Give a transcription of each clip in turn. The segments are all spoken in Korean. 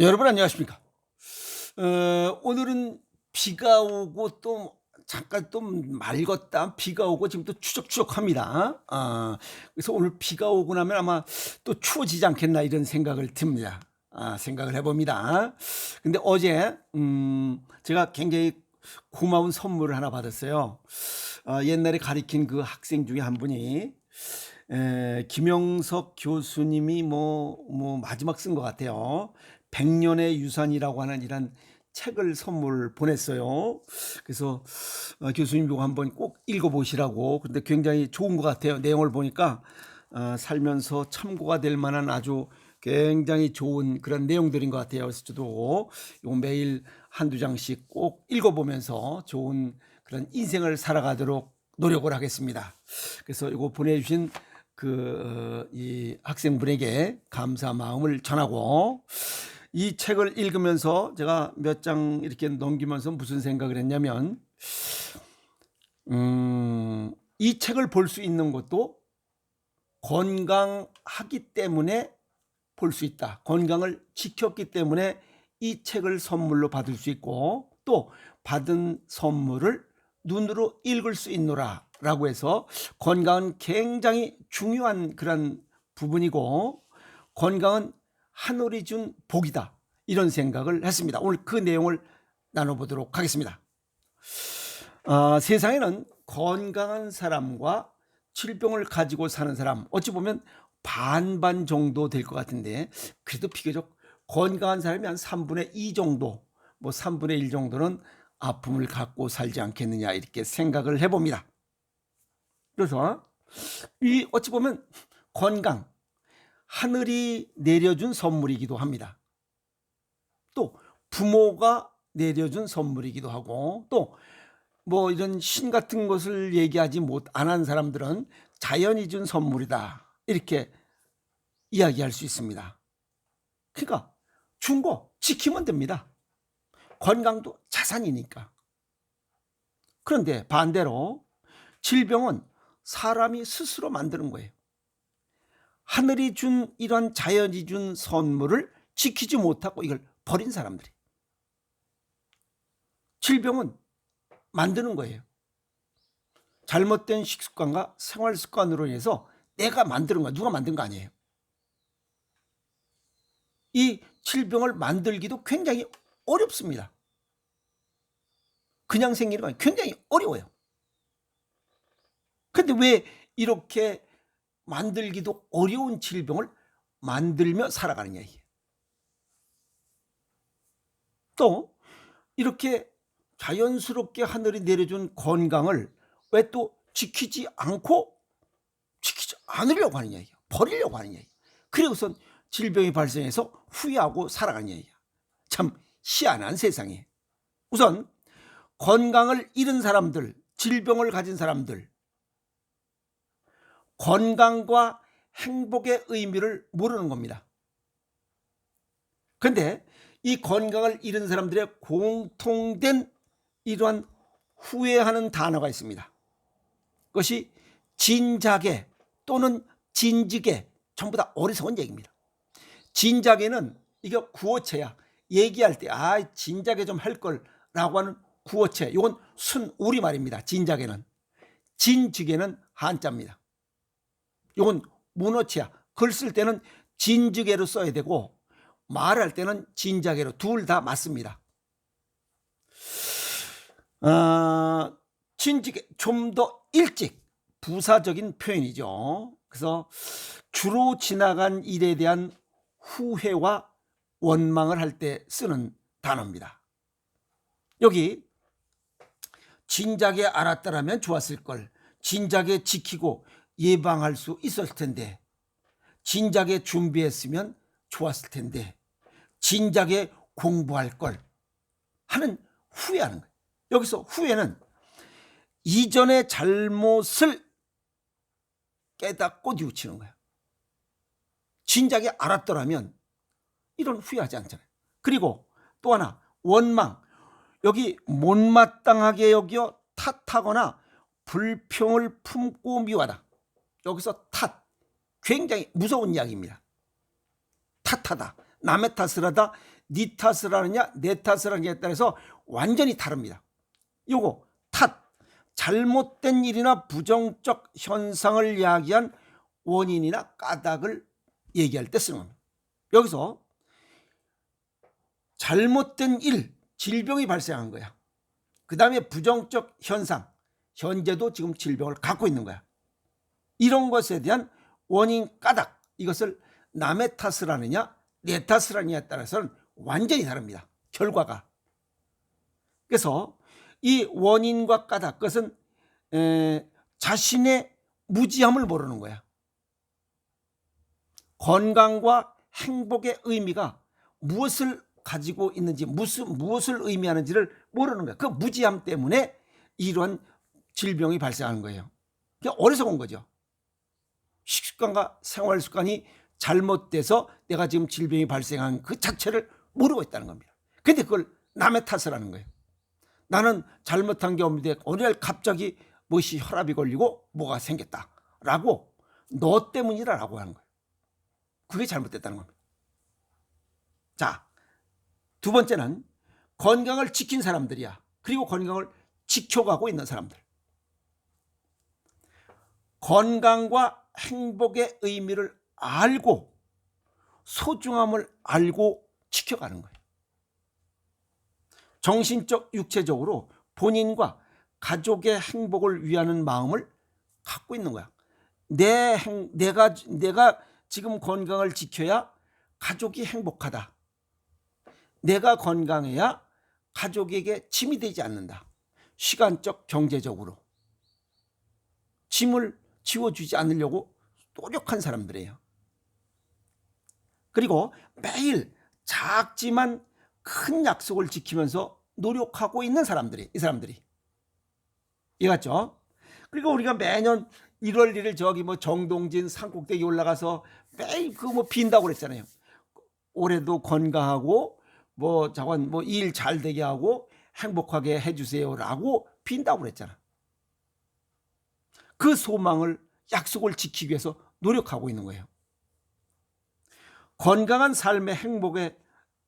여러분 안녕하십니까? 어, 오늘은 비가 오고 또 잠깐 또 맑았다 비가 오고 지금 또 추적추적합니다. 아, 그래서 오늘 비가 오고 나면 아마 또 추워지지 않겠나 이런 생각을 듭니다. 아, 생각을 해봅니다. 근데 어제 음, 제가 굉장히 고마운 선물을 하나 받았어요. 아, 옛날에 가리킨 그 학생 중에 한 분이 에, 김영석 교수님이 뭐, 뭐 마지막 쓴 것 같아요. 백년의 유산이라고 하는 이런 책을 선물 보냈어요. 그래서 어, 교수님 이거 한번 꼭 읽어보시라고. 근데 굉장히 좋은 것 같아요. 내용을 보니까 어, 살면서 참고가 될 만한 아주 굉장히 좋은 그런 내용들인 것 같아요. 그래서 저도 요 매일 한두 장씩 꼭 읽어보면서 좋은 그런 인생을 살아가도록 노력을 하겠습니다. 그래서 이거 보내주신 그 이 학생분에게 감사 마음을 전하고 이 책을 읽으면서 제가 몇 장 이렇게 넘기면서 무슨 생각을 했냐면 음, 이 책을 볼 수 있는 것도 건강하기 때문에 볼 수 있다. 건강을 지켰기 때문에 이 책을 선물로 받을 수 있고 또 받은 선물을 눈으로 읽을 수 있노라 라고 해서 건강은 굉장히 중요한 그런 부분이고 건강은 하늘이 준 복이다. 이런 생각을 했습니다. 오늘 그 내용을 나눠보도록 하겠습니다. 아, 세상에는 건강한 사람과 질병을 가지고 사는 사람 어찌 보면 반반 정도 될 것 같은데 그래도 비교적 건강한 사람이 한 3분의 2 정도 뭐 3분의 1 정도는 아픔을 갖고 살지 않겠느냐 이렇게 생각을 해봅니다. 그래서 이 어찌 보면 건강 하늘이 내려준 선물이기도 합니다. 또 부모가 내려준 선물이기도 하고 또 뭐 이런 신 같은 것을 얘기하지 못 안 한 사람들은 자연이 준 선물이다 이렇게 이야기할 수 있습니다. 그러니까 준 거 지키면 됩니다. 건강도 자산이니까. 그런데 반대로 질병은 사람이 스스로 만드는 거예요. 하늘이 준 이런 자연이 준 선물을 지키지 못하고 이걸 버린 사람들이. 질병은 만드는 거예요. 잘못된 식습관과 생활 습관으로 인해서 내가 만드는 거야. 누가 만든 거 아니에요. 이 질병을 만들기도 굉장히 어렵습니다. 그냥 생기는 건 굉장히 어려워요. 근데 왜 이렇게 만들기도 어려운 질병을 만들며 살아가느냐 이게. 또 이렇게 자연스럽게 하늘이 내려준 건강을 왜 또 지키지 않고 지키지 않으려고 하느냐 이게. 버리려고 하느냐 이게. 그리고선 질병이 발생해서 후회하고 살아가느냐 이게. 참 희한한 세상에. 우선 건강을 잃은 사람들, 질병을 가진 사람들, 건강과 행복의 의미를 모르는 겁니다. 그런데 이 건강을 잃은 사람들의 공통된 이러한 후회하는 단어가 있습니다. 그것이 진작에 또는 진즉에 전부 다 어리석은 얘기입니다. 진작에는 이게 구어체야. 얘기할 때, 아, 진작에 좀 할 걸 라고 하는 구어체. 이건 순 우리말입니다. 진작에는. 진즉에는 한자입니다. 이건 문어체야. 글 쓸 때는 진즉에로 써야 되고 말할 때는 진작에로 둘 다 맞습니다. 어, 진즉에 좀 더 일찍 부사적인 표현이죠. 그래서 주로 지나간 일에 대한 후회와 원망을 할 때 쓰는 단어입니다. 여기 진작에 알았더라면 좋았을 걸. 진작에 지키고 예방할 수 있었을 텐데. 진작에 준비했으면 좋았을 텐데. 진작에 공부할 걸 하는 후회하는 거예요. 여기서 후회는 이전의 잘못을 깨닫고 뉘우치는 거예요. 진작에 알았더라면 이런 후회하지 않잖아요. 그리고 또 하나 원망 여기 못마땅하게 여겨 탓하거나 불평을 품고 미워하다. 여기서 탓 굉장히 무서운 이야기입니다. 탓하다 남의 탓을 하다 네 탓을 하느냐 내 탓을 하느냐에 따라서 완전히 다릅니다. 요거 탓 잘못된 일이나 부정적 현상을 이야기한 원인이나 까닭을 얘기할 때 쓰는 겁니다. 여기서 잘못된 일, 질병이 발생한 거야. 그 다음에 부정적 현상, 현재도 지금 질병을 갖고 있는 거야. 이런 것에 대한 원인 까닭, 이것을 남의 탓을 하느냐, 내 탓을 하느냐에 따라서는 완전히 다릅니다. 결과가. 그래서 이 원인과 까닭, 그것은 에, 자신의 무지함을 모르는 거야. 건강과 행복의 의미가 무엇을 가지고 있는지 무슨 무엇을 의미하는지를 모르는 거야. 그 무지함 때문에 이러한 질병이 발생하는 거예요. 그게 어리석은 거죠. 식습관과 생활 습관이 잘못돼서 내가 지금 질병이 발생한 그 자체를 모르고 있다는 겁니다. 근데 그걸 남의 탓을 하는 거예요. 나는 잘못한 게 없는데 어느 날 갑자기 무엇이 혈압이 걸리고 뭐가 생겼다라고 너 때문이라라고 하는 거예요. 그게 잘못됐다는 겁니다. 자, 두 번째는 건강을 지킨 사람들이야. 그리고 건강을 지켜가고 있는 사람들. 건강과 행복의 의미를 알고 소중함을 알고 지켜가는 거예요. 정신적, 육체적으로 본인과 가족의 행복을 위하는 마음을 갖고 있는 거야. 내 행, 내가 내가 지금 건강을 지켜야 가족이 행복하다. 내가 건강해야 가족에게 짐이 되지 않는다. 시간적, 경제적으로. 짐을 지워주지 않으려고 노력한 사람들이에요. 그리고 매일 작지만 큰 약속을 지키면서 노력하고 있는 사람들이, 이 사람들이. 이해갔죠? 그리고 우리가 매년 1월 1일 저기 뭐 정동진 산꼭대기 올라가서 매일 그 뭐 빈다고 그랬잖아요. 올해도 건강하고 뭐 자관 뭐일 잘 되게 하고 행복하게 해주세요라고 빈다고 그랬잖아. 그 소망을 약속을 지키기 위해서 노력하고 있는 거예요. 건강한 삶의 행복에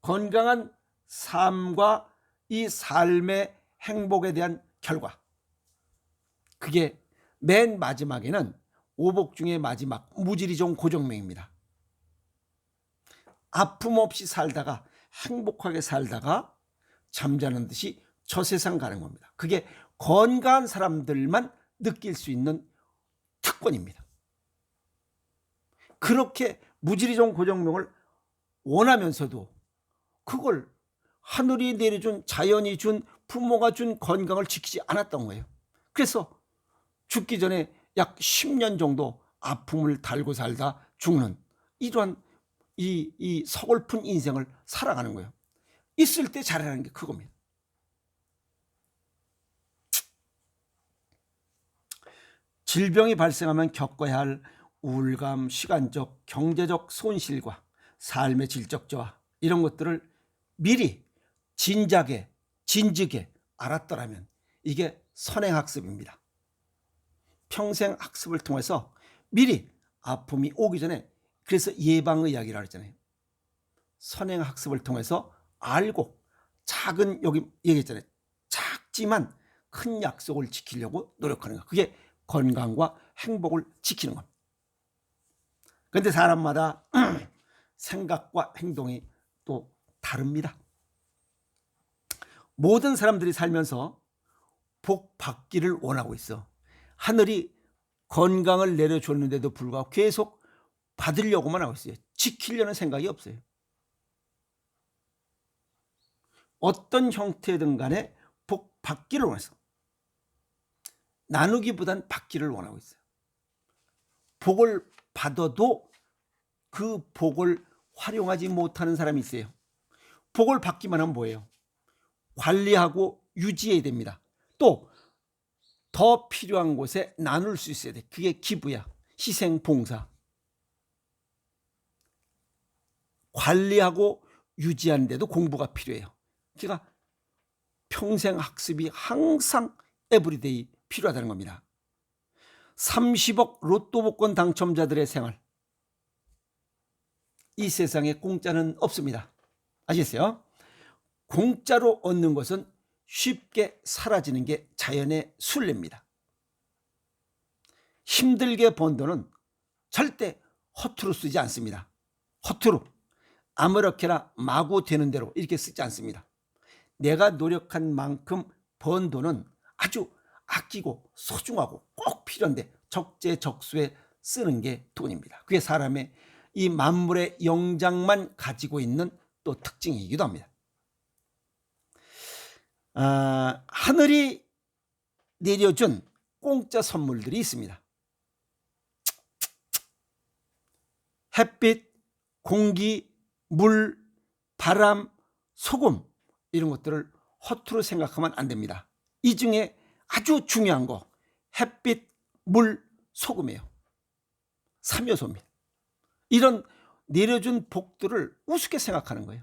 건강한 삶과 이 삶의 행복에 대한 결과. 그게 맨 마지막에는 오복 중의 마지막 무지리종 고정명입니다. 아픔 없이 살다가 행복하게 살다가 잠자는 듯이 저 세상 가는 겁니다. 그게 건강한 사람들만 느낄 수 있는 특권입니다. 그렇게 무지리종 고정명을 원하면서도 그걸 하늘이 내려준 자연이 준 부모가 준 건강을 지키지 않았던 거예요. 그래서 죽기 전에 약 10년 정도 아픔을 달고 살다 죽는 이러한 이, 이 서글픈 인생을 살아가는 거예요. 있을 때 잘하는 게 그겁니다. 질병이 발생하면 겪어야 할 우울감, 시간적, 경제적 손실과 삶의 질적 저하 이런 것들을 미리 진작에 진즉에 알았더라면 이게 선행 학습입니다. 평생 학습을 통해서 미리 아픔이 오기 전에 그래서 예방의학이라고 했잖아요. 선행 학습을 통해서 알고 작은 여기 얘기했잖아요. 작지만 큰 약속을 지키려고 노력하는 거. 그게 건강과 행복을 지키는 겁니다. 그런데 사람마다 생각과 행동이 또 다릅니다. 모든 사람들이 살면서 복 받기를 원하고 있어. 하늘이 건강을 내려줬는데도 불구하고 계속 받으려고만 하고 있어요. 지키려는 생각이 없어요. 어떤 형태든 간에 복 받기를 원해서 나누기보단 받기를 원하고 있어요. 복을 받아도 그 복을 활용하지 못하는 사람이 있어요. 복을 받기만 하면 뭐예요? 관리하고 유지해야 됩니다. 또 더 필요한 곳에 나눌 수 있어야 돼. 그게 기부야. 희생 봉사. 관리하고 유지하는데도 공부가 필요해요. 그러니까 평생 학습이 항상 에브리데이 필요하다는 겁니다. 30억 로또 복권 당첨자들의 생활. 이 세상에 공짜는 없습니다. 아시겠어요? 공짜로 얻는 것은 쉽게 사라지는 게 자연의 순례입니다. 힘들게 번 돈은 절대 허투루 쓰지 않습니다. 허투루 아무렇게나 마구 되는 대로 이렇게 쓰지 않습니다. 내가 노력한 만큼 번 돈은 아주 아끼고 소중하고 꼭 필요한데 적재적소에 쓰는 게 돈입니다. 그게 사람의 이 만물의 영장만 가지고 있는 또 특징이기도 합니다. 아, 하늘이 내려준 공짜 선물들이 있습니다. 햇빛, 공기, 물, 바람, 소금 이런 것들을 허투루 생각하면 안 됩니다. 이 중에 아주 중요한 거 햇빛, 물, 소금이에요. 삼요소입니다. 이런 내려준 복들을 우습게 생각하는 거예요.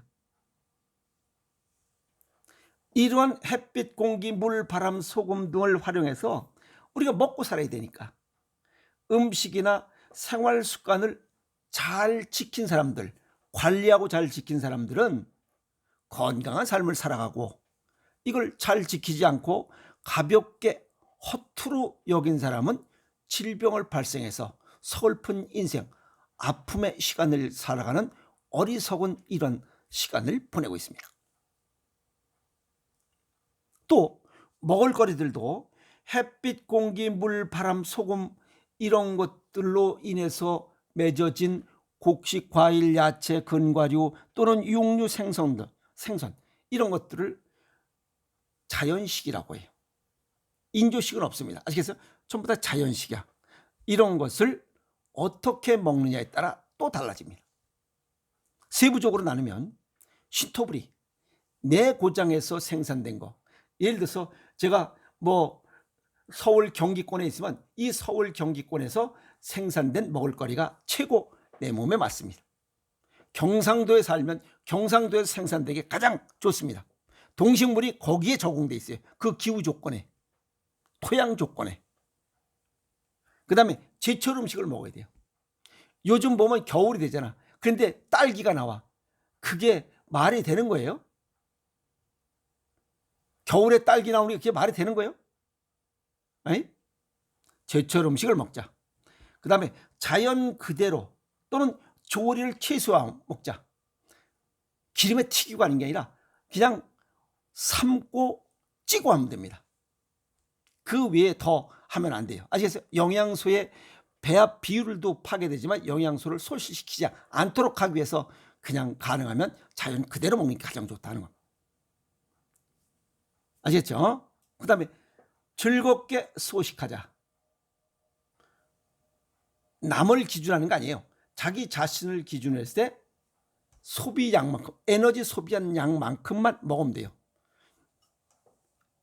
이러한 햇빛, 공기, 물, 바람, 소금 등을 활용해서 우리가 먹고 살아야 되니까 음식이나 생활 습관을 잘 지킨 사람들, 관리하고 잘 지킨 사람들은 건강한 삶을 살아가고 이걸 잘 지키지 않고 가볍게 허투루 여긴 사람은 질병을 발생해서 서글픈 인생, 아픔의 시간을 살아가는 어리석은 이런 시간을 보내고 있습니다. 또 먹을거리들도 햇빛, 공기, 물, 바람, 소금 이런 것들로 인해서 맺어진 곡식, 과일, 야채, 근과류 또는 육류 생선, 등 생선 이런 것들을 자연식이라고 해요. 인조식은 없습니다. 아시겠어요? 전부 다 자연식이야. 이런 것을 어떻게 먹느냐에 따라 또 달라집니다. 세부적으로 나누면 시토브리 내 고장에서 생산된 거. 예를 들어서 제가 뭐 서울 경기권에 있으면 이 서울 경기권에서 생산된 먹을거리가 최고 내 몸에 맞습니다. 경상도에 살면 경상도에서 생산되게 가장 좋습니다. 동식물이 거기에 적응돼 있어요. 그 기후 조건에, 토양 조건에. 그 다음에 제철 음식을 먹어야 돼요. 요즘 보면 겨울이 되잖아. 그런데 딸기가 나와. 그게 말이 되는 거예요? 겨울에 딸기 나오는 게 그게 말이 되는 거예요? 아니? 제철 음식을 먹자. 그 다음에 자연 그대로 또는 조리를 최소화 먹자. 기름에 튀기고 하는 게 아니라 그냥 삶고 찌고 하면 됩니다. 그 외에 더 하면 안 돼요. 아시겠어요? 영양소의 배합 비율도 파괴되지만 영양소를 소실시키지 않도록 하기 위해서 그냥 가능하면 자연 그대로 먹는 게 가장 좋다는 겁니다. 아시겠죠? 그 다음에 즐겁게 소식하자. 남을 기준하는 거 아니에요. 자기 자신을 기준으로 했을 때 소비 양만큼, 에너지 소비한 양만큼만 먹으면 돼요.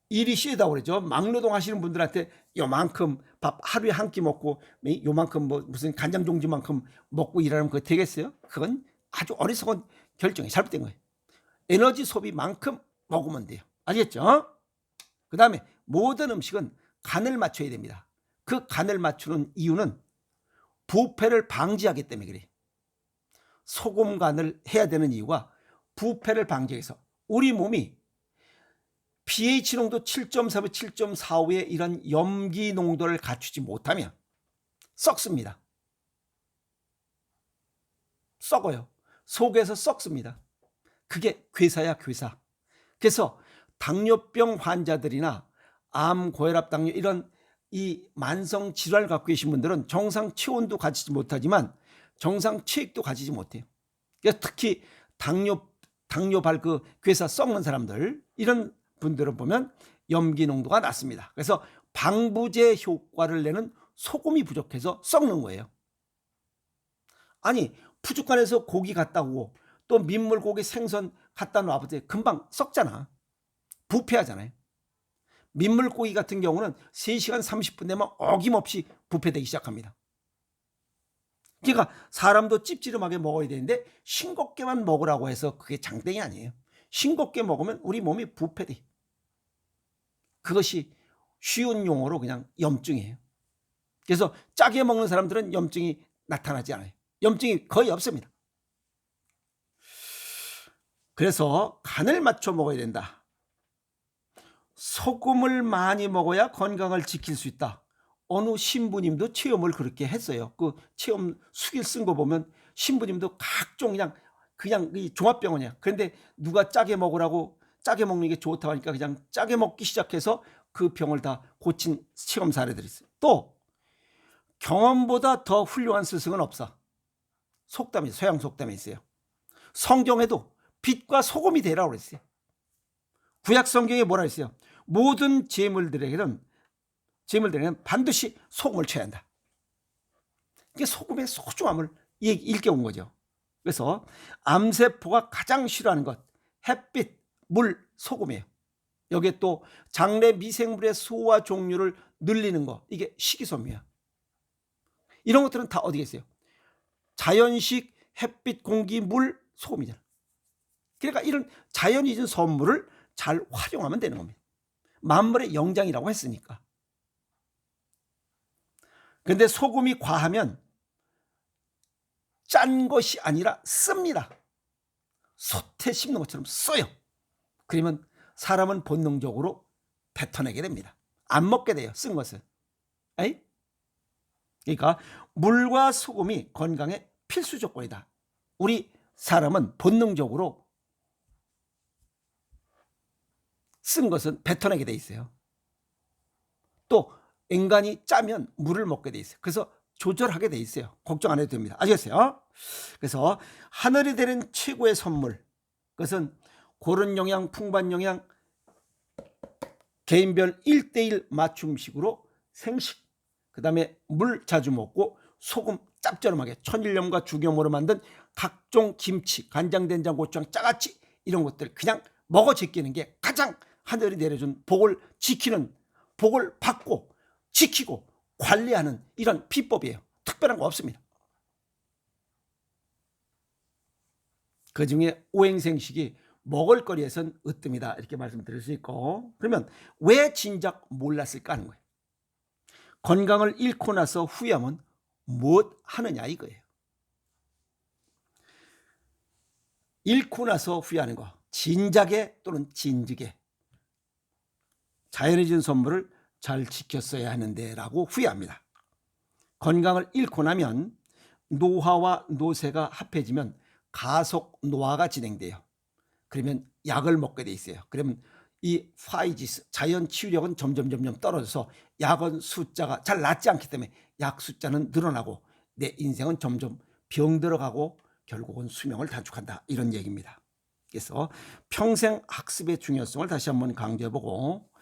일이 쉬다 그러죠. 막노동 하시는 분들한테 요만큼 밥 하루에 한 끼 먹고 요만큼 뭐 무슨 간장 종지만큼 먹고 일하면 그거 되겠어요? 그건 아주 어리석은 결정이 잘못된 거예요. 에너지 소비만큼 먹으면 돼요. 아시겠죠? 그 다음에 모든 음식은 간을 맞춰야 됩니다. 그 간을 맞추는 이유는 부패를 방지하기 때문에 그래. 소금 간을 해야 되는 이유가 부패를 방지해서 우리 몸이 pH 농도 7.4부 7.45의 이런 염기 농도를 갖추지 못하면 썩습니다. 썩어요. 속에서 썩습니다. 그게 괴사야 괴사. 그래서 당뇨병 환자들이나 암, 고혈압, 당뇨 이런 이 만성 질환을 갖고 계신 분들은 정상 체온도 가지지 못하지만 정상 체액도 가지지 못해요. 그래서 특히 당뇨 당뇨 발 그 괴사 썩는 사람들 이런 분들을 보면 염기 농도가 낮습니다. 그래서 방부제 효과를 내는 소금이 부족해서 썩는 거예요. 아니 푸주간에서 고기 갖다 오고 또 민물 고기 생선 갖다 놔보세요. 금방 썩잖아. 부패하잖아요. 민물 고기 같은 경우는 3시간 30분 되면 어김없이 부패되기 시작합니다. 그러니까 사람도 찝찝하게 먹어야 되는데 싱겁게만 먹으라고 해서 그게 장땡이 아니에요. 싱겁게 먹으면 우리 몸이 부패돼. 그것이 쉬운 용어로 그냥 염증이에요. 그래서 짜게 먹는 사람들은 염증이 나타나지 않아요. 염증이 거의 없습니다. 그래서 간을 맞춰 먹어야 된다. 소금을 많이 먹어야 건강을 지킬 수 있다. 어느 신부님도 체험을 그렇게 했어요. 그 체험 수길 쓴 거 보면 신부님도 각종 그냥 그냥 이 종합병원이야. 그런데 누가 짜게 먹으라고 짜게 먹는 게 좋다고 하니까 그냥 짜게 먹기 시작해서 그 병을 다 고친 체험 사례들이 있어요. 또 경험보다 더 훌륭한 스승은 없어. 속담이 서양 속담에 있어요. 성경에도 빛과 소금이 되라고 그랬어요. 구약 성경에 뭐라 했어요? 모든 재물들에게는 재물들에게는 반드시 소금을 쳐야 한다. 이게 소금의 소중함을 일깨운 거죠. 그래서 암세포가 가장 싫어하는 것 햇빛, 물, 소금이에요. 여기에 또 장내 미생물의 수와 종류를 늘리는 거 이게 식이섬유야. 이런 것들은 다 어디 계세요? 자연식 햇빛, 공기, 물, 소금이잖아. 그러니까 이런 자연이 준 선물을 잘 활용하면 되는 겁니다. 만물의 영장이라고 했으니까. 근데 소금이 과하면 짠 것이 아니라 씁니다. 솥에 씹는 것처럼 써요. 그러면 사람은 본능적으로 뱉어내게 됩니다. 안 먹게 돼요. 쓴 것은. 에이? 그러니까 물과 소금이 건강의 필수 조건이다. 우리 사람은 본능적으로 쓴 것은 뱉어내게 돼 있어요. 또 인간이 짜면 물을 먹게 돼 있어요. 그래서 조절하게 돼 있어요. 걱정 안 해도 됩니다. 아시겠어요? 그래서 하늘이 되는 최고의 선물. 그것은 고른 영양, 풍부한 영양, 개인별 1대1 맞춤식으로 생식, 그 다음에 물 자주 먹고 소금 짭조름하게 천일염과 죽염으로 만든 각종 김치, 간장, 된장, 고추장, 짜가치 이런 것들 그냥 먹어 제끼는 게 가장 하늘이 내려준 복을 지키는 복을 받고 지키고 관리하는 이런 비법이에요. 특별한 거 없습니다. 그 중에 오행생식이 먹을거리에선 으뜸이다 이렇게 말씀드릴 수 있고 그러면 왜 진작 몰랐을까 하는 거예요. 건강을 잃고 나서 후회하면 무엇 하느냐 이거예요. 잃고 나서 후회하는 거 진작에 또는 진즉에 자연이 준 선물을 잘 지켰어야 하는데 라고 후회합니다. 건강을 잃고 나면 노화와 노쇠가 합해지면 가속 노화가 진행돼요. 그러면 약을 먹게 돼 있어요. 그러면 이 파이지스 자연 치유력은 점점 점점 떨어져서 약은 숫자가 잘 낫지 않기 때문에 약 숫자는 늘어나고 내 인생은 점점 병 들어가고 결국은 수명을 단축한다 이런 얘기입니다. 그래서 평생 학습의 중요성을 다시 한번 강조해보고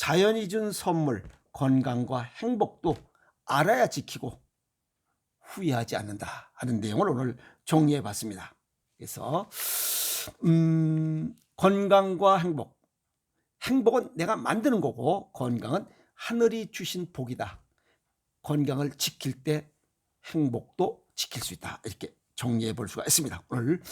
자연이 준 선물 건강과 행복도 알아야 지키고 후회하지 않는다 하는 내용을 오늘 정리해 봤습니다. 그래서 음, 건강과 행복 행복은 내가 만드는 거고 건강은 하늘이 주신 복이다. 건강을 지킬 때 행복도 지킬 수 있다. 이렇게 정리해 볼 수가 있습니다. 오늘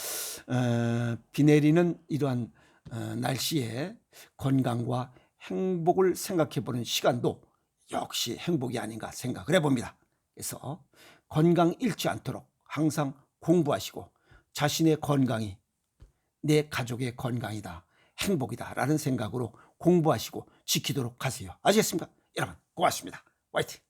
어, 비 내리는 이러한 어, 날씨에 건강과 행복을 생각해 보는 시간도 역시 행복이 아닌가 생각을 해봅니다. 그래서 건강 잃지 않도록 항상 공부하시고 자신의 건강이 내 가족의 건강이다. 행복이다라는 생각으로 공부하시고 지키도록 하세요. 아시겠습니까? 여러분 고맙습니다. 화이팅!